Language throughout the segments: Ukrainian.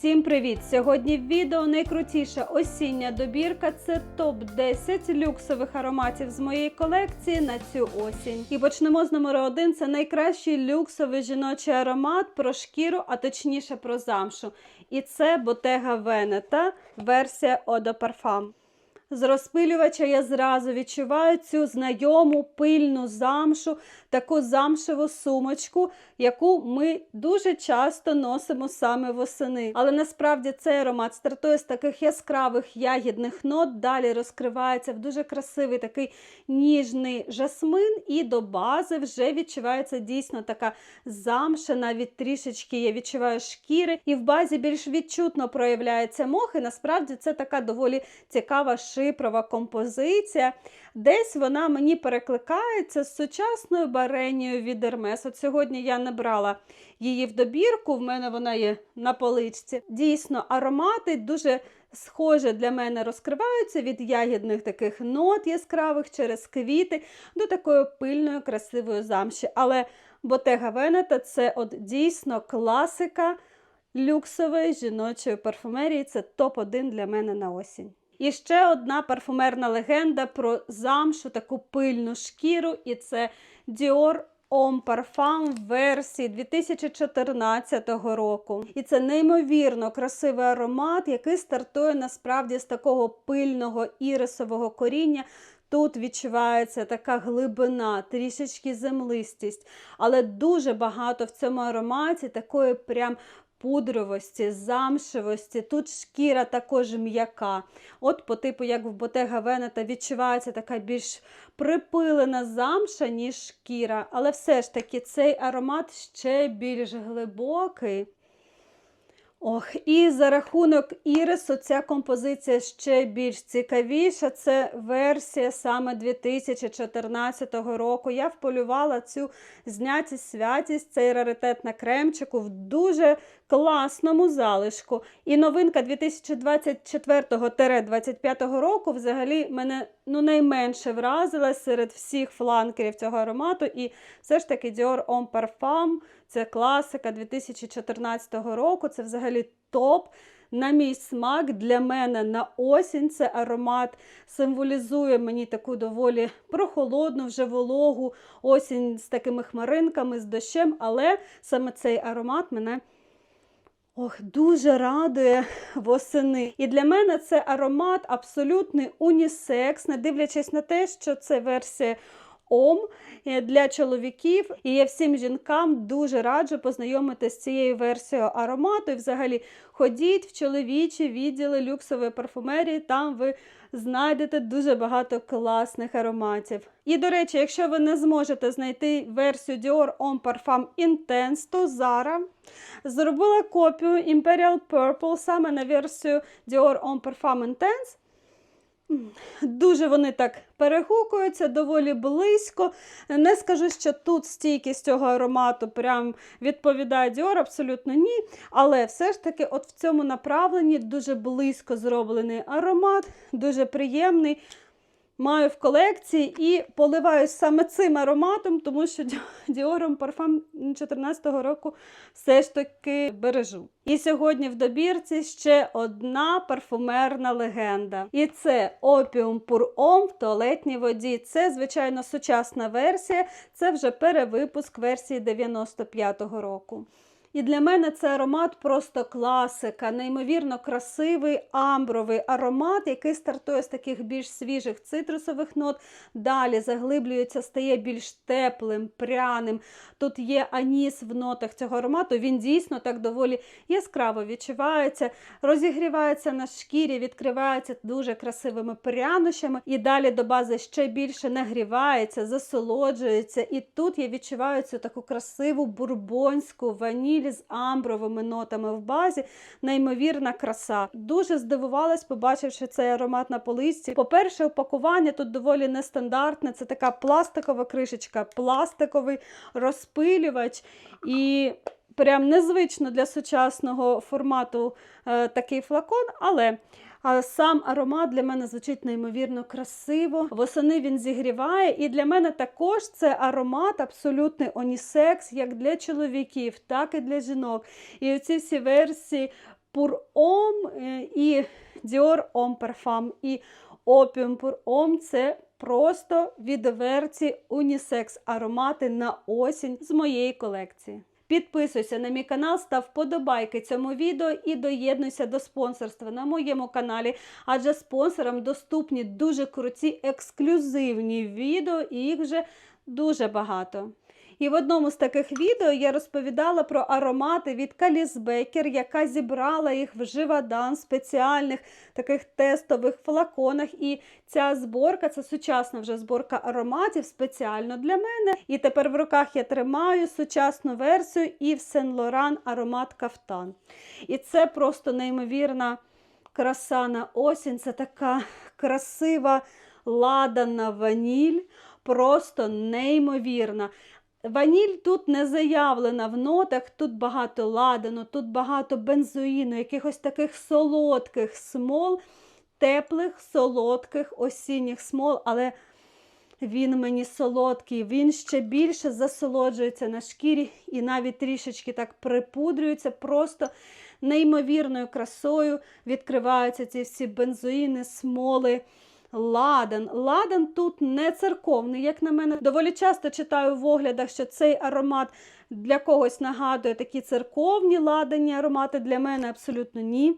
Всім привіт! Сьогодні в відео найкрутіша осіння добірка це топ-10 люксових ароматів з моєї колекції на цю осінь. І почнемо з номеру один. Це найкращий люксовий жіночий аромат про шкіру, а точніше про замшу. І це Bottega Veneta, версія de Parfum. З розпилювача я зразу відчуваю цю знайому пильну замшу, таку замшеву сумочку, яку ми дуже часто носимо саме восени. Але насправді цей аромат стартує з таких яскравих ягідних нот, далі розкривається в дуже красивий такий ніжний жасмин, і до бази вже відчувається дійсно така замша, навіть трішечки я відчуваю шкіри, і в базі більш відчутно проявляється мох, і насправді це така доволі цікава шипрова композиція. Десь вона мені перекликається з сучасною баренією від Hermes. От сьогодні я не брала її в добірку, в мене вона є на поличці. Дійсно, аромати дуже схоже для мене розкриваються від ягідних таких нот яскравих через квіти до такої пильної, красивої замші. Але Bottega Veneta – це от дійсно класика люксової жіночої парфумерії. Це топ-1 для мене на осінь. І ще одна парфумерна легенда про замшу, таку пильну шкіру, і це Dior Homme Parfum версії 2014 року. І це неймовірно красивий аромат, який стартує насправді з такого пильного ірисового коріння. Тут відчувається така глибина, трішечки землистість, але дуже багато в цьому ароматі такої прям пудровості, замшевості. Тут шкіра також м'яка. От, по типу, як в Ботега Венета відчувається така більш припилена замша, ніж шкіра. Але все ж таки цей аромат ще більш глибокий. Ох, і за рахунок ірису ця композиція ще більш цікавіша. Це версія саме 2014 року. Я вполювала цю знятість святість, цей раритет на кремчику в дуже класному залишку. І новинка 2024-25 року взагалі мене ну, найменше вразила серед всіх фланкерів цього аромату. І все ж таки Dior Homme Parfum – це класика 2014 року. Це взагалі топ. На мій смак для мене на осінь це аромат символізує мені таку доволі прохолодну, вже вологу осінь з такими хмаринками, з дощем, але саме цей аромат мене ох, дуже радує восени. І для мене це аромат абсолютний унісекс, не дивлячись на те, що це версія Ом для чоловіків. І я всім жінкам дуже раджу познайомитися з цією версією аромату. І взагалі ходіть в чоловічі відділи люксової парфумерії, там ви знайдете дуже багато класних ароматів. І, до речі, якщо ви не зможете знайти версію Dior Homme Parfum Intense, то Zara зробила копію Imperial Purple саме на версію Dior Homme Parfum Intense. Дуже вони так перегукуються, доволі близько. Не скажу, що тут стійкість цього аромату прям відповідає Dior, абсолютно ні. Але все ж таки, от в цьому направленні дуже близько зроблений аромат, дуже приємний. Маю в колекції і поливаюсь саме цим ароматом, тому що Діором парфам 2014 року все ж таки бережу. І сьогодні в добірці ще одна парфумерна легенда. І це Pour Homme в туалетній воді. Це, звичайно, сучасна версія, це вже перевипуск версії 95-го року. І для мене це аромат просто класика, неймовірно красивий амбровий аромат, який стартує з таких більш свіжих цитрусових нот. Далі заглиблюється, стає більш теплим, пряним. Тут є аніс в нотах цього аромату. Він дійсно так доволі яскраво відчувається, розігрівається на шкірі, відкривається дуже красивими прянощами. І далі до бази ще більше нагрівається, засолоджується. І тут я відчуваю цю таку красиву бурбонську ваніль з амбровими нотами в базі. Неймовірна краса. Дуже здивувалась, побачивши цей аромат на полисці. По-перше, упакування тут доволі нестандартне. Це така пластикова кришечка, пластиковий розпилювач. І прям незвично для сучасного формату е, такий флакон, але. А сам аромат для мене звучить неймовірно красиво. Восени він зігріває, і для мене також це аромат абсолютний онісекс, як для чоловіків, так і для жінок. І оці всі версії Homme е, і Dior Homme Parfum і Opium pour Homme – це просто відверті унісекс аромати на осінь з моєї колекції. Підписуйся на мій канал, став вподобайки цьому відео і доєднуйся до спонсорства на моєму каналі, адже спонсорам доступні дуже круті ексклюзивні відео, і їх вже дуже багато. І в одному з таких відео я розповідала про аромати від Каліс Бекер, яка зібрала їх в живадан спеціальних таких тестових флаконах. І ця зборка це сучасна вже зборка ароматів спеціально для мене. І тепер в руках я тримаю сучасну версію і в Сен Лоран аромат кафтан. І це просто неймовірна краса на осінь. Це така красива ладана ваніль, просто неймовірна. Ваніль тут не заявлена в нотах, тут багато ладану, тут багато бензоїну, якихось таких солодких смол, теплих, солодких осінніх смол, але він мені солодкий, він ще більше засолоджується на шкірі і навіть трішечки так припудрюється, просто неймовірною красою відкриваються ці всі бензоїни, смоли. Ладан. Ладан тут не церковний, як на мене. Доволі часто читаю в оглядах, що цей аромат для когось нагадує такі церковні ладані аромати. Для мене абсолютно ні.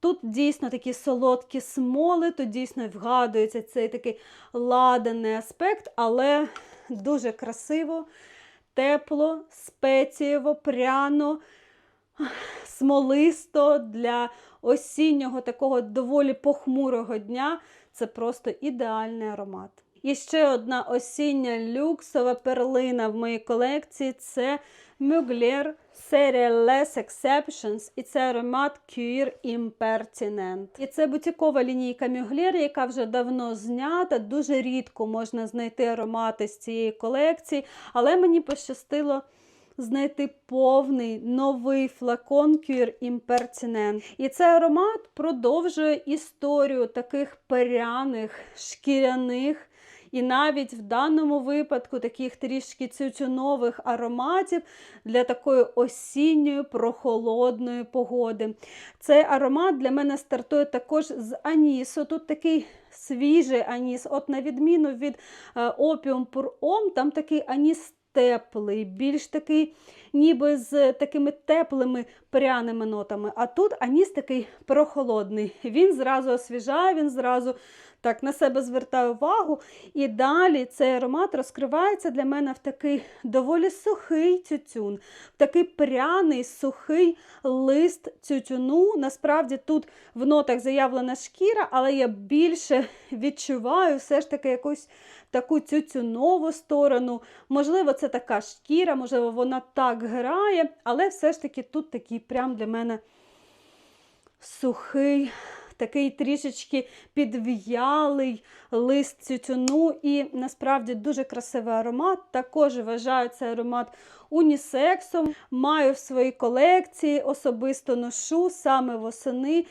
Тут дійсно такі солодкі смоли, тут дійсно вгадується цей такий ладаний аспект, але дуже красиво, тепло, спецієво, пряно, смолисто для осіннього такого доволі похмурого дня. Це просто ідеальний аромат. І ще одна осіння люксова перлина в моїй колекції це Mugler серія Less Exceptions, і це аромат Cuir Impertinent. І це бутікова лінійка Mugler, яка вже давно знята. Дуже рідко можна знайти аромати з цієї колекції, але мені пощастило знайти повний новий флакон Cure Impertinent. І цей аромат продовжує історію таких перяних, шкіряних. І навіть в даному випадку таких трішки цютюнових ароматів для такої осінньої прохолодної погоди. Цей аромат для мене стартує також з анісу. Тут такий свіжий аніс, от на відміну від Opium Pour Homme, там такий аніс теплий, більш такий, ніби з такими теплими пряними нотами. А тут аніс такий прохолодний. Він зразу освіжає, він зразу так на себе звертає увагу. І далі цей аромат розкривається для мене в такий доволі сухий тютюн, в такий пряний, сухий лист тютюну. Насправді тут в нотах заявлена шкіра, але я більше відчуваю все ж таки якусь таку тютюнову сторону. Можливо, це така шкіра, можливо, вона так грає, але все ж таки тут такий прям для мене сухий. Такий трішечки підв'ялий лист тютюну і насправді дуже красивий аромат. Також вважаю цей аромат унісексом. Маю в своїй колекції, особисто ношу саме восени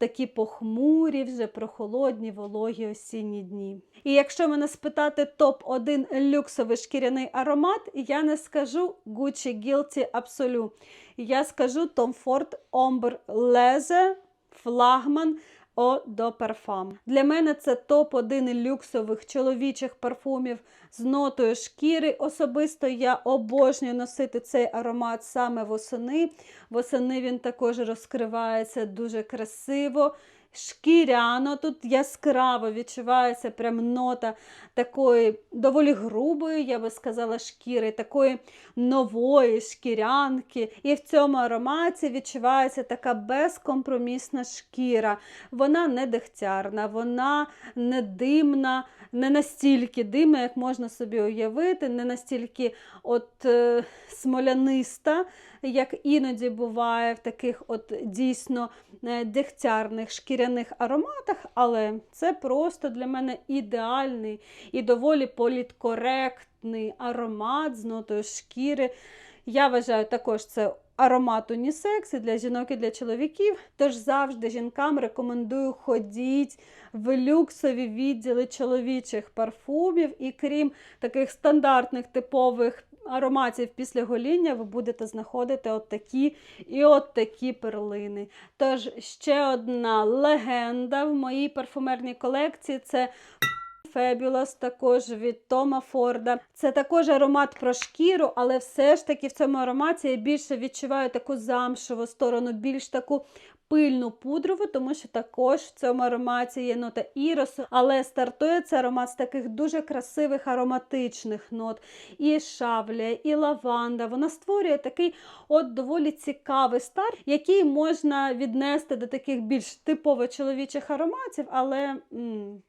такі похмурі, вже прохолодні, вологі осінні дні. І якщо мене спитати топ-1 люксовий шкіряний аромат, я не скажу Gucci Guilty Absolute. Я скажу Tom Ford Ombre Leze флагман О до Парфам. Для мене це топ-1 люксових чоловічих парфумів з нотою шкіри. Особисто я обожнюю носити цей аромат саме восени. Восени він також розкривається дуже красиво. Шкіряно, тут яскраво відчувається прям нота такої доволі грубої, я би сказала, шкіри, такої нової шкірянки. І в цьому ароматі відчувається така безкомпромісна шкіра. Вона не дегтярна, вона не димна, не настільки димна, як можна собі уявити, не настільки от е, смоляниста, як іноді буває в таких от дійсно е, дегтярних шкіряних ароматах, але це просто для мене ідеальний і доволі політкоректний аромат з нотою шкіри. Я вважаю, також це аромат унісекс і для жінок і для чоловіків. Тож завжди жінкам рекомендую ходіть в люксові відділи чоловічих парфумів. І крім таких стандартних типових ароматів після гоління ви будете знаходити от такі і от такі перлини. Тож ще одна легенда в моїй парфумерній колекції це Fabulous, також від Тома Форда. Це також аромат про шкіру, але все ж таки в цьому ароматі я більше відчуваю таку замшеву сторону, більш таку пильну пудрову, тому що також в цьому ароматі є нота іросу, але стартує цей аромат з таких дуже красивих ароматичних нот. І шавля, і лаванда. Вона створює такий от доволі цікавий старт, який можна віднести до таких більш типово чоловічих ароматів, але м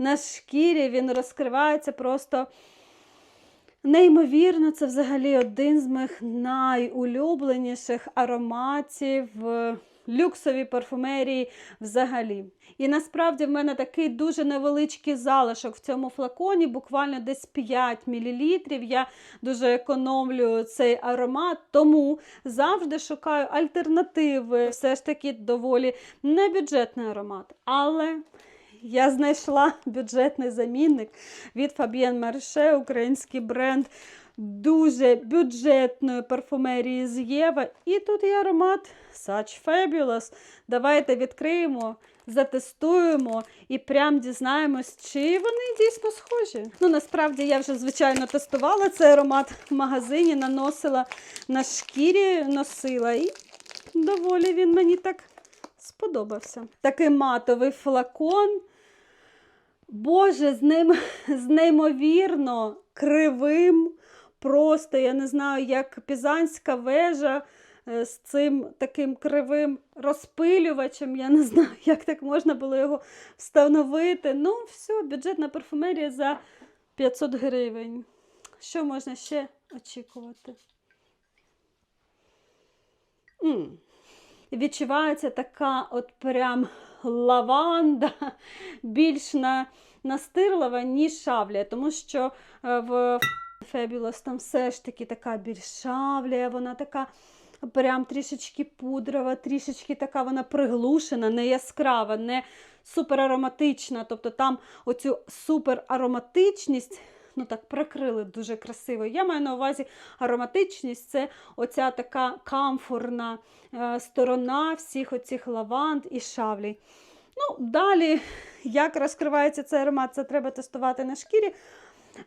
на шкірі він розкривається просто. Неймовірно, це взагалі один з моїх найулюбленіших ароматів в люксовій парфумерії взагалі. І насправді в мене такий дуже невеличкий залишок в цьому флаконі, буквально десь 5 мл. Я дуже економлю цей аромат, тому завжди шукаю альтернативи. Все ж таки доволі небюджетний аромат. Але я знайшла бюджетний замінник від Fabienne Marche, український бренд дуже бюджетної парфумерії з Єва. І тут є аромат Such Fabulous. Давайте відкриємо, затестуємо і прям дізнаємось, чи вони дійсно схожі. Ну, насправді я вже, звичайно, тестувала цей аромат в магазині, наносила на шкірі, носила, і доволі він мені так сподобався. Такий матовий флакон. Боже, з ним з неймовірно кривим, просто, я не знаю, як пізанська вежа е, з цим таким кривим розпилювачем. Я не знаю, як так можна було його встановити. Ну, все, бюджетна парфумерія за 500 гривень. Що можна ще очікувати? М. Відчувається така от прям лаванда більш на, настирлива, ніж шавля, тому що е, в Fabulous там все ж таки така більш шавля, вона така прям трішечки пудрова, трішечки така вона приглушена, не яскрава, не суперароматична. Тобто там оцю суперароматичність. Ну так, прикрили дуже красиво. Я маю на увазі ароматичність це оця така камфорна е, сторона всіх оцих лаванд і шавлій. Ну, Далі, як розкривається цей аромат, це треба тестувати на шкірі.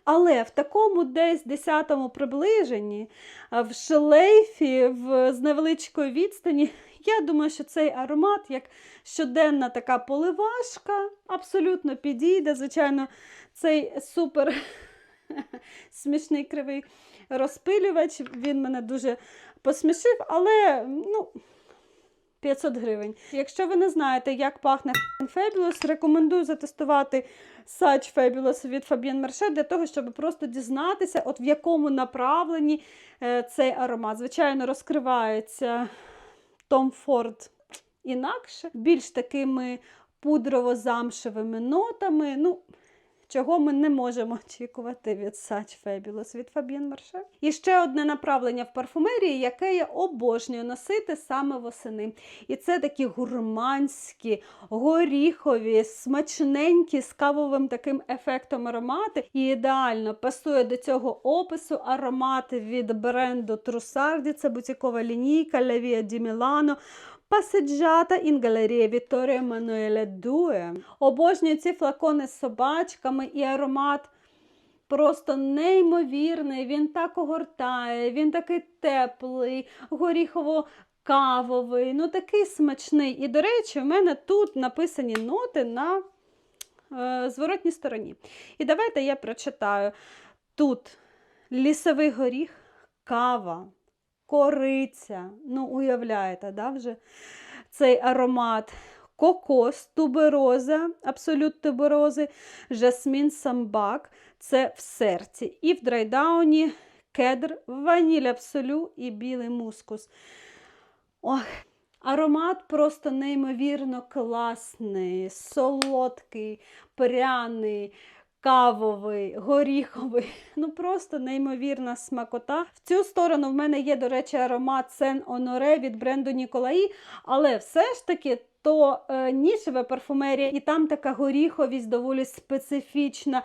Але в такому десь 10-му приближенні, в шлейфі, в, з невеличкої відстані, я думаю, що цей аромат, як щоденна така поливашка, абсолютно підійде. Звичайно, цей супер смішний кривий розпилювач, він мене дуже посмішив, але ну, 500 гривень. Якщо ви не знаєте, як пахне Fabulous, рекомендую затестувати Such Fabulous від Fabienne Marche для того, щоб просто дізнатися, от в якому направленні е, цей аромат. Звичайно, розкривається Tom Ford інакше, більш такими пудрово-замшевими нотами. Ну, чого ми не можемо очікувати від Such Fabulous від Fabienne Marche. І ще одне направлення в парфумерії, яке я обожнюю носити саме восени. І це такі гурманські, горіхові, смачненькі, з кавовим таким ефектом аромати. І ідеально пасує до цього опису аромати від бренду Trussardi, це бутікова лінійка La Via di Milano. In Galleria Vittorio Emanuele II. Обожнюю ці флакони з собачками і аромат просто неймовірний. Він так огортає, він такий теплий, горіхово-кавовий, ну такий смачний. І, до речі, в мене тут написані ноти на е, зворотній стороні. І давайте я прочитаю. Тут лісовий горіх, кава кориця. Ну, уявляєте, да, вже цей аромат. Кокос, тубероза, абсолют туберози, жасмін самбак це в серці. І в драйдауні кедр, ваніль абсолю і білий мускус. Ох, Аромат просто неймовірно класний, солодкий, пряний, кавовий, горіховий. Ну просто неймовірна смакота. В цю сторону в мене є, до речі, аромат Сен Оноре від бренду Ніколаї, але все ж таки. То е, нішева парфумерія, і там така горіховість доволі специфічна,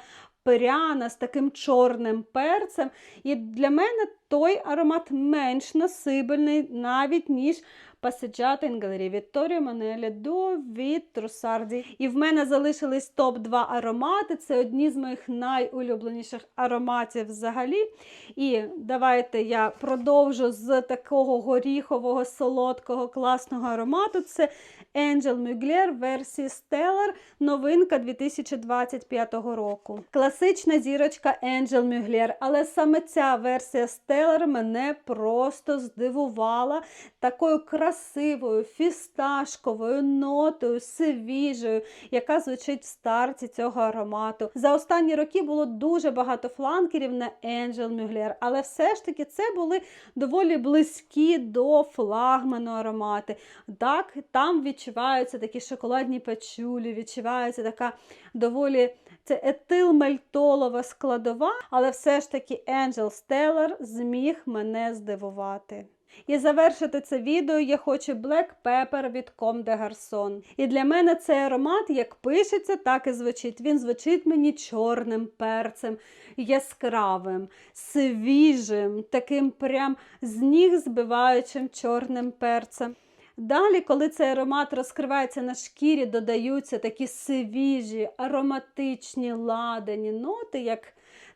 пряна з таким чорним перцем. І для мене той аромат менш насибельний, навіть ніж in Galleria Vittorio Emanuele до від Трусарді. І в мене залишились топ-2 аромати. Це одні з моїх найулюбленіших ароматів взагалі. І давайте я продовжу з такого горіхового, солодкого, класного аромату. Це Angel Mugler версії Stellar, новинка 2025 року. Класична зірочка Angel Mugler, але саме ця версія Stellar мене просто здивувала такою красивою фісташковою нотою, свіжою, яка звучить в старті цього аромату. За останні роки було дуже багато фланкерів на Angel Mugler, але все ж таки це були доволі близькі до флагману аромати. Так, там відчуваються такі шоколадні печулі, відчувається така доволі це етилмельтолова складова, але все ж таки Angel Stellar зміг мене здивувати. І завершити це відео я хочу Black Pepper від Comme de Garçon. І для мене цей аромат як пишеться, так і звучить. Він звучить мені чорним перцем, яскравим, свіжим, таким прям з ніг збиваючим чорним перцем. Далі, коли цей аромат розкривається на шкірі, додаються такі свіжі, ароматичні ладені ноти, як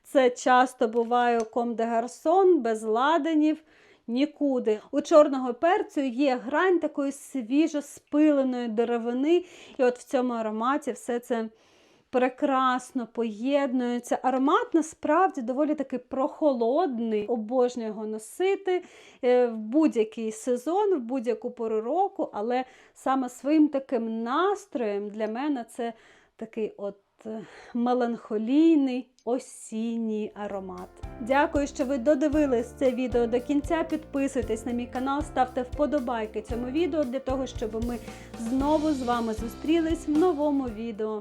це часто буває у ком де гарсон, без ладенів. нікуди. У чорного перцю є грань такої свіжо спиленої деревини, і от в цьому ароматі все це прекрасно поєднується. Аромат насправді доволі таки прохолодний, обожнюю його носити е, в будь-який сезон, в будь-яку пору року, але саме своїм таким настроєм для мене це такий от е, меланхолійний осінній аромат. Дякую, що ви додивились це відео до кінця. Підписуйтесь на мій канал, ставте вподобайки цьому відео для того, щоб ми знову з вами зустрілись в новому відео.